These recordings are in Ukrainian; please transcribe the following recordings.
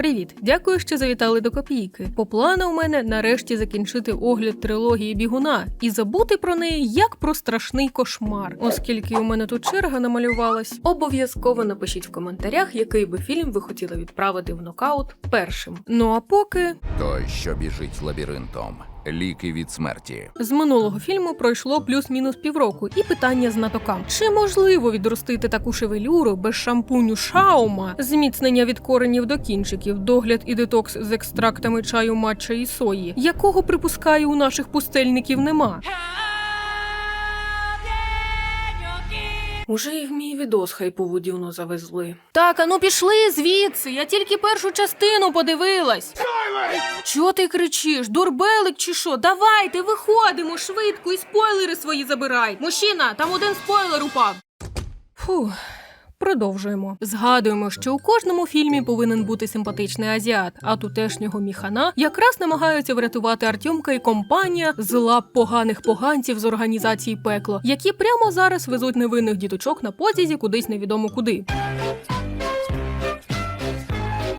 Привіт, дякую, що завітали до копійки. По плану у мене нарешті закінчити огляд трилогії бігуна і забути про неї як про страшний кошмар. Оскільки у мене тут черга намалювалась, обов'язково напишіть в коментарях, який би фільм ви хотіли відправити в нокаут першим. Ну а поки Той, що біжить лабіринтом. Ліки від смерті. з минулого фільму пройшло плюс-мінус півроку, і питання знатокам: чи можливо відростити таку шевелюру без шампуню шаума, зміцнення від коренів до кінчиків, догляд і детокс з екстрактами чаю матча і сої, якого припускаю у наших пустельників нема. Уже і в мій відос хайпову дівно завезли. Так, а ну пішли звідси. Я тільки першу частину подивилась. Чого ти кричиш? Дурбелик чи що? Давайте, виходимо швидко і спойлери свої забирай. Мужчина, там один спойлер упав. Фух. Продовжуємо. Згадуємо, що у кожному фільмі повинен бути симпатичний азіат, а тутешнього міхана якраз намагаються врятувати Артемка і компанія з лап поганих поганців з організації пекло, які прямо зараз везуть невинних діточок на потязі кудись невідомо куди.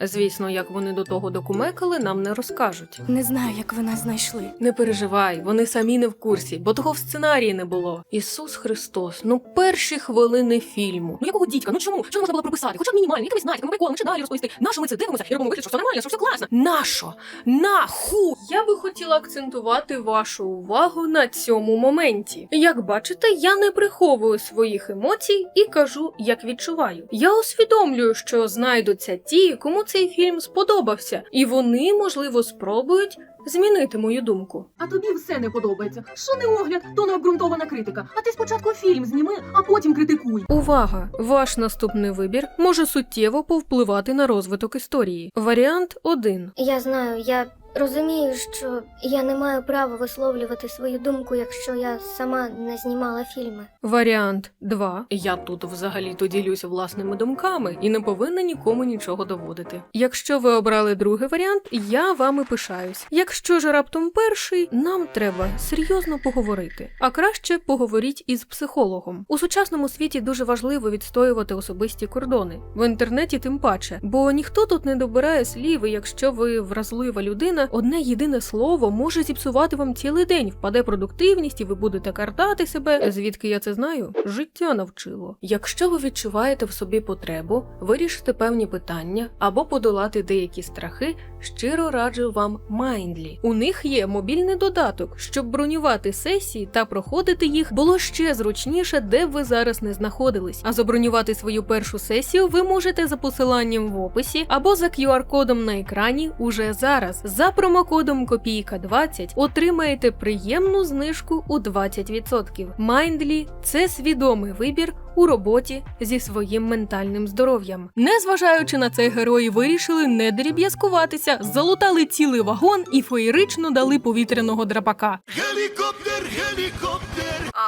Звісно, як вони до того докумекали, нам не розкажуть. Не знаю, як ви нас знайшли. Не переживай, вони самі не в курсі, бо того в сценарії не було. Ісус Христос, ну перші хвилини фільму. Ну якого дідька? Ну чому? Що можна було прописати? Хоча б мінімально, якимось знати, приколом, чи далі розповісти. Нащо ми це дивимося і робимо вигляд, що все нормально, що все класно. Нащо? Наху? Я би хотіла акцентувати вашу увагу на цьому моменті. Як бачите, я не приховую своїх емоцій і кажу, як відчуваю. Я усвідомлюю, що знайдуться ті, кому цей фільм сподобався, і вони, можливо, спробують змінити мою думку. А тобі все не подобається. Що не огляд, то не обґрунтована критика. А ти спочатку фільм зніми, а потім критикуй. Увага! Ваш наступний вибір може суттєво повпливати на розвиток історії. Варіант 1. Я знаю, я розумію, що я не маю права висловлювати свою думку, якщо я сама не знімала фільми. Варіант 2. Я тут взагалі-то ділюся власними думками і не повинна нікому нічого доводити. Якщо ви обрали другий варіант, я вами пишаюсь. Якщо ж раптом перший, нам треба серйозно поговорити. А краще поговоріть із психологом. У сучасному світі дуже важливо відстоювати особисті кордони. В інтернеті тим паче, бо ніхто тут не добирає слів, і якщо ви вразлива людина, одне єдине слово може зіпсувати вам цілий день, впаде продуктивність, і ви будете картати себе. Звідки я це знаю? Життя навчило. Якщо ви відчуваєте в собі потребу, вирішити певні питання або подолати деякі страхи, щиро раджу вам Mindly. У них є мобільний додаток, щоб бронювати сесії та проходити їх було ще зручніше, де б ви зараз не знаходились. А забронювати свою першу сесію ви можете за посиланням в описі або за QR-кодом на екрані уже зараз. За промокодом Копійка 20 отримаєте приємну знижку у 20%. Mindly – це свідомий вибір у роботі зі своїм ментальним здоров'ям. Незважаючи на це, герої вирішили не дріб'язкуватися, залутали цілий вагон і феєрично дали повітряного драпака. Гелікоптер, гелікоптер.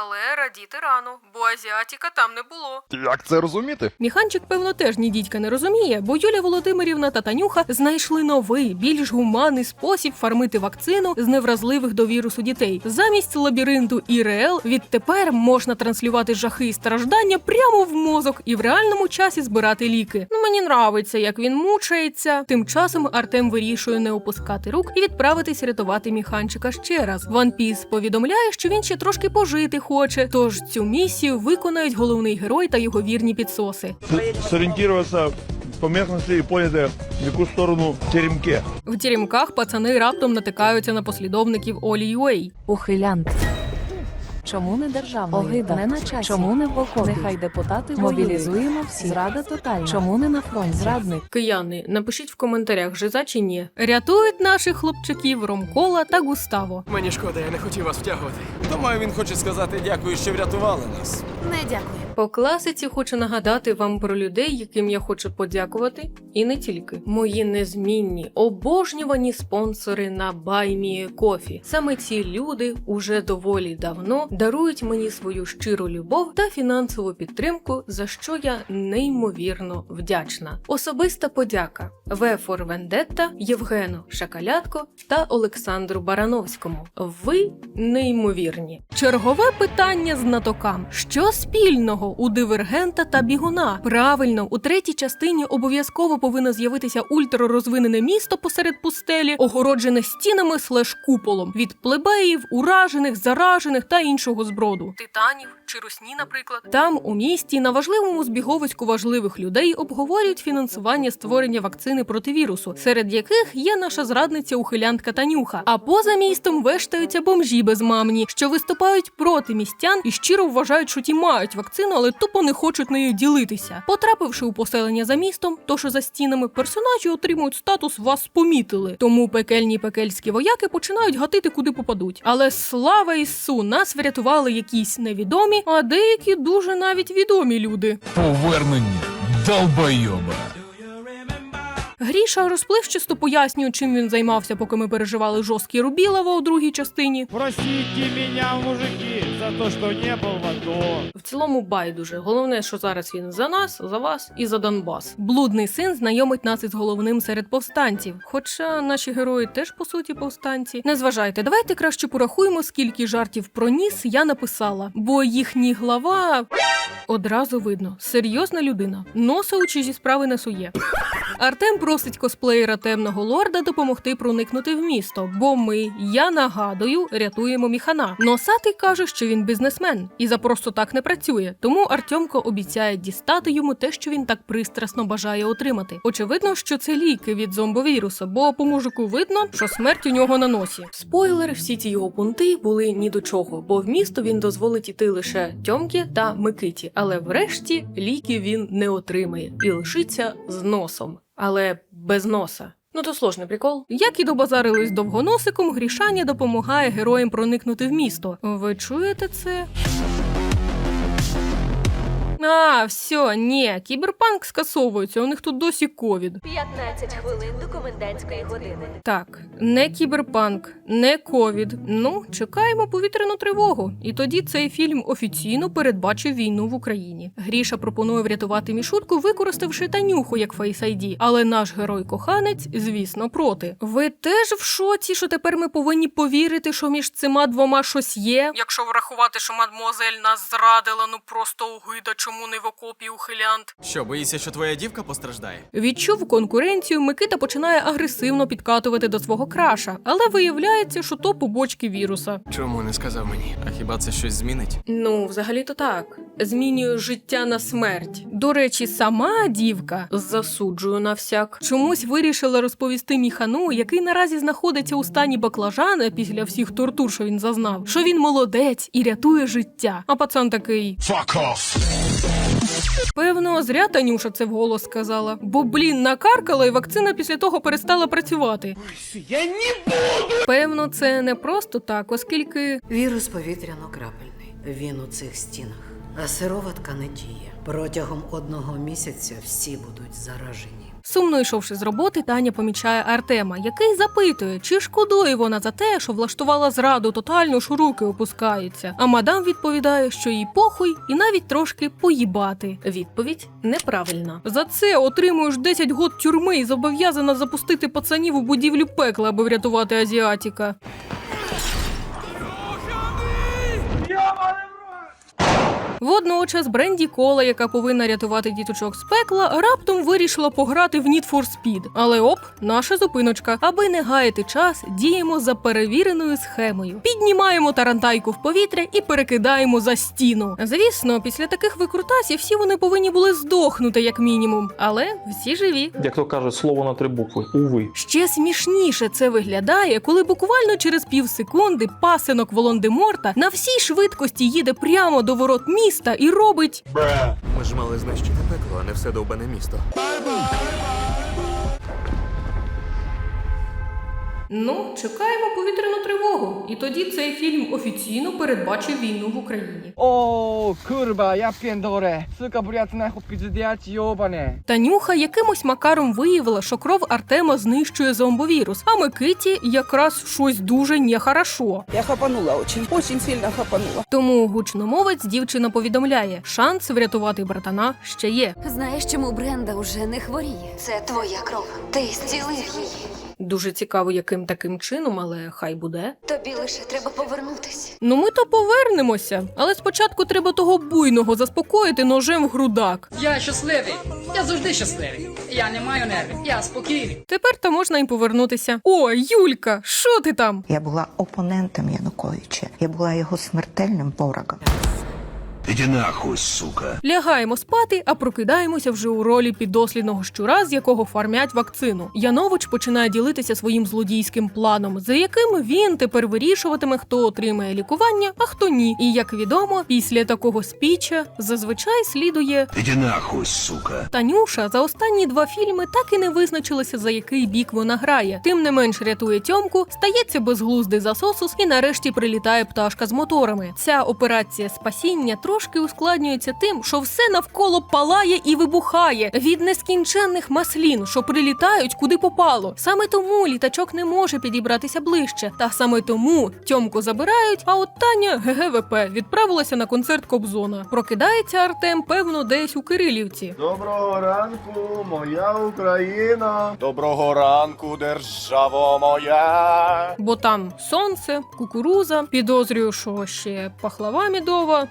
Але радіти рано, бо азіатіка там не було. Як це розуміти? Міханчик, певно, теж ні дідька не розуміє, бо Юлія Володимирівна та Танюха знайшли новий, більш гуманний спосіб фармити вакцину з невразливих до вірусу дітей. Замість лабіринту ІРЛ відтепер можна транслювати жахи і страждання прямо в мозок і в реальному часі збирати ліки. Ну мені нравиться, як він мучається. Тим часом Артем вирішує не опускати рук і відправитись рятувати міханчика ще раз. Ван Піс повідомляє, що він ще трошки пожити хоче. Тож цю місію виконають головний герой та його вірні підсоси. Сорієнтуватися в поверхности и поняти, в яку сторону теремке. В тірімках пацани раптом натикаються на послідовників Олі Юей. Ухилянт. Чому не державний? Огида. Не на часі. Чому не в окопі? Нехай депутати Мобілізуємо всі. Зрада тотальна. Чому не на фронт? Зрадник. Кияни, напишіть в коментарях, жиза чи ні. Рятують наших хлопчиків Ромкола та Густаво. Мені шкода, я не хотів вас втягувати. Думаю, він хоче сказати дякую, що врятували нас. Не дякую. По класиці хочу нагадати вам про людей, яким я хочу подякувати, і не тільки мої незмінні обожнювані спонсори на Байміє Кофі. Саме ці люди уже доволі давно дарують мені свою щиру любов та фінансову підтримку, за що я неймовірно вдячна. Особиста подяка В. Фор Вендетта, Євгену Шакалятко та Олександру Барановському. Ви неймовірні. Чергове питання знатокам: що Спільного у дивергента та бігуна? Правильно, у третій частині обов'язково повинно з'явитися ультрарозвинене місто посеред пустелі, огороджене стінами слеш куполом від плебеїв, уражених, заражених та іншого зброду. Титанів чи русні, наприклад. Там у місті на важливому збіговиську важливих людей обговорюють фінансування створення вакцини проти вірусу, серед яких є наша зрадниця ухилянтка Танюха. А поза містом вештаються бомжі безмамні, що виступають проти містян і щиро вважають, що ті мають вакцину, але тупо не хочуть нею ділитися. Потрапивши у поселення за містом, то що за стінами персонажі отримують статус вас помітили. Тому пекельні пекельські вояки починають гатити куди попадуть. Але слава Ісу, нас врятували якісь невідомі, а деякі дуже навіть відомі люди. Повернення долбойоба. Гріша розпливчасто пояснює, чим він займався, поки ми переживали жорсткі рубілова у другій частині. Простите меня, мужики, за то, что не был в АТО. В цілому байдуже. Головне, що зараз він за нас, за вас і за Донбас. Блудний син знайомить нас із головним серед повстанців. Хоча наші герої теж по суті повстанці. Не зважайте, давайте краще порахуємо, скільки жартів про ніс я написала, бо їхній глава одразу видно. Серйозна людина. Носа у чужі справи не сує. Артем просить косплеєра темного лорда допомогти проникнути в місто, бо ми, я нагадую, рятуємо міхана. Носатий каже, що він бізнесмен і за просто так не працює. Тому Артемко обіцяє дістати йому те, що він так пристрасно бажає отримати. Очевидно, що це ліки від зомбовірусу, бо по мужику видно, що смерть у нього на носі. Спойлер, всі ці його пункти були ні до чого, бо в місто він дозволить іти лише Тьомки та Микиті, але врешті ліки він не отримає і лишиться з носом, але без носа. Ну то сложний прикол. Як і добазарились довгоносиком, грішання допомагає героям проникнути в місто. Ви чуєте це? А, все, ні, кіберпанк скасовується, у них тут досі ковід. 15 хвилин до комендантської години. Так, не кіберпанк, не ковід. Ну, чекаємо повітряну тривогу. І тоді цей фільм офіційно передбачив війну в Україні. Гріша пропонує врятувати мішутку, використавши Танюху як Face ID, але наш герой-коханець, звісно, проти. Ви теж в шоці, що тепер ми повинні повірити, що між цими двома щось є? Якщо врахувати, що мадмуазель нас зрадила, ну просто огида, чому не в окопі ухилянт. Що, боїшся, що твоя дівка постраждає? Відчув конкуренцію, Микита починає агресивно підкатувати до свого краша, але виявляється, що то побочки віруса. Чому не сказав мені? А хіба це щось змінить? Ну, взагалі-то так. Змінює життя на смерть. До речі, сама дівка засуджую на всяк. Чомусь вирішила розповісти міхану, який наразі знаходиться у стані баклажана після всіх тортур, що він зазнав, що він молодець і рятує життя. А пацан такий. Fuck off. Певно, зря Танюша це вголос сказала, бо блін накаркала, і вакцина після того перестала працювати. Я не буду! Певно, це не просто так, оскільки Вірус повітряно-крапельний. Він у цих стінах. А сироватка не діє. Протягом одного місяця всі будуть заражені. Сумно йшовши з роботи, Таня помічає Артема, який запитує, чи шкодує вона за те, що влаштувала зраду тотально, що руки опускаються. А мадам відповідає, що їй похуй і навіть трошки поїбати. Відповідь неправильна. За це отримуєш 10 год тюрми і зобов'язана запустити пацанів у будівлю пекла, аби врятувати азіатіка. Водночас Бренді Кола, яка повинна рятувати діточок з пекла, раптом вирішила пограти в Need for Speed. Але оп, наша зупиночка. Аби не гаяти час, діємо за перевіреною схемою. Піднімаємо тарантайку в повітря і перекидаємо за стіну. Звісно, після таких викрутасів всі вони повинні були здохнути, як мінімум, але всі живі. Як то кажуть, слово на три букви. Уви. Ще смішніше це виглядає, коли буквально через пів секунди пасинок Волан-де-Морта на всій швидкості їде прямо до ворот міста і робить. Ми ж мали знищити пекло, а не все довбане місто. Ну, чекаємо повітряну тривогу. І тоді цей фільм офіційно передбачив війну в Україні. О, курва, я п'єндоре. Сука, бурятна хоппізидіач йобане. Танюха якимось макаром виявила, що кров Артема знищує зомбовірус, а Микиті якраз щось дуже нехорошо. Я хапанула очень, очень сильно хапанула. Тому гучномовець дівчина повідомляє, шанс врятувати братана ще є. Знаєш, чому Бренда уже не хворіє? Це твоя кров. Ти зцілив її. Дуже цікаво, яким таким чином, але хай буде. Тобі лише треба повернутися. Ну ми то повернемося, але спочатку треба того буйного заспокоїти ножем в грудак. Я щасливий. Я завжди щасливий. Я не маю нервів. Я спокійний. Тепер то можна і повернутися. О, Юлька, що ти там? Я була опонентом Януковича. Я була його смертельним ворогом. Іди нахуй, сука. Лягаємо спати, а прокидаємося вже у ролі піддослідного щура, з якого фармять вакцину. Янович починає ділитися своїм злодійським планом, за яким він тепер вирішуватиме, хто отримає лікування, а хто ні. І як відомо, після такого спіча зазвичай слідує Іди нахуй, сука. Танюша за останні два фільми так і не визначилася, за який бік вона грає. Тим не менш рятує тьомку, стається безглуздий засосус і нарешті прилітає пташка з моторами. Ця операція спасіння трошки ускладнюється тим, що все навколо палає і вибухає від нескінченних маслін, що прилітають куди попало. Саме тому літачок не може підібратися ближче. Та саме тому тьомку забирають. А от Таня ГГВП відправилася на концерт Кобзона. Прокидається Артем, певно, десь у Кирилівці. Доброго ранку, моя Україна. Доброго ранку, державо моя. Бо там сонце, кукуруза, підозрюю, що ще пахлава мідова,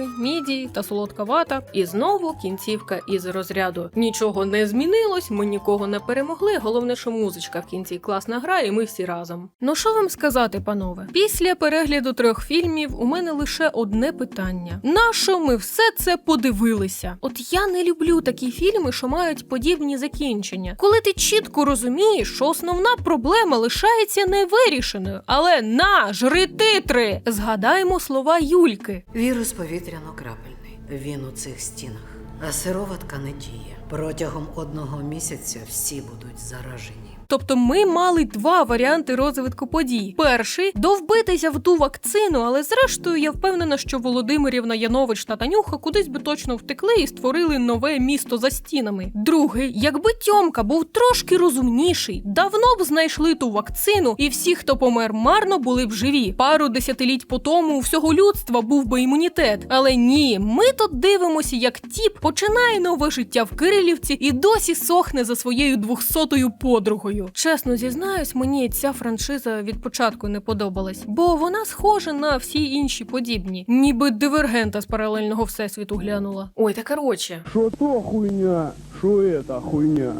раки, мідії та солодка вата. І знову кінцівка із розряду. Нічого не змінилось, ми нікого не перемогли. Головне, що музичка в кінці класна гра, і ми всі разом. Ну що вам сказати, панове? Після перегляду трьох фільмів у мене лише одне питання: нащо ми все це подивилися? От я не люблю такі фільми, що мають подібні закінчення. Коли ти чітко розумієш, що основна проблема лишається невирішеною, але на жри титри! Згадаємо слова Юльки. Вірус повітряно-крапельний. Він у цих стінах. А сироватка не діє. Протягом одного місяця всі будуть заражені. Тобто ми мали два варіанти розвитку подій. Перший довбитися в ту вакцину, але зрештою я впевнена, що Володимирівна Янович та Танюха кудись би точно втекли і створили нове місто за стінами. Другий, якби Тьомка був трошки розумніший, давно б знайшли ту вакцину, і всі, хто помер марно, були б живі. Пару десятиліть по тому у всього людства був би імунітет. Але ні, ми тут дивимося, як тіп починає нове життя в Кирилівці і досі сохне за своєю двохсотою подругою. Чесно зізнаюсь, мені ця франшиза від початку не подобалась, бо вона схожа на всі інші подібні, ніби дивергента з паралельного всесвіту глянула. Ой, та короче. Що то хуйня? Що це хуйня?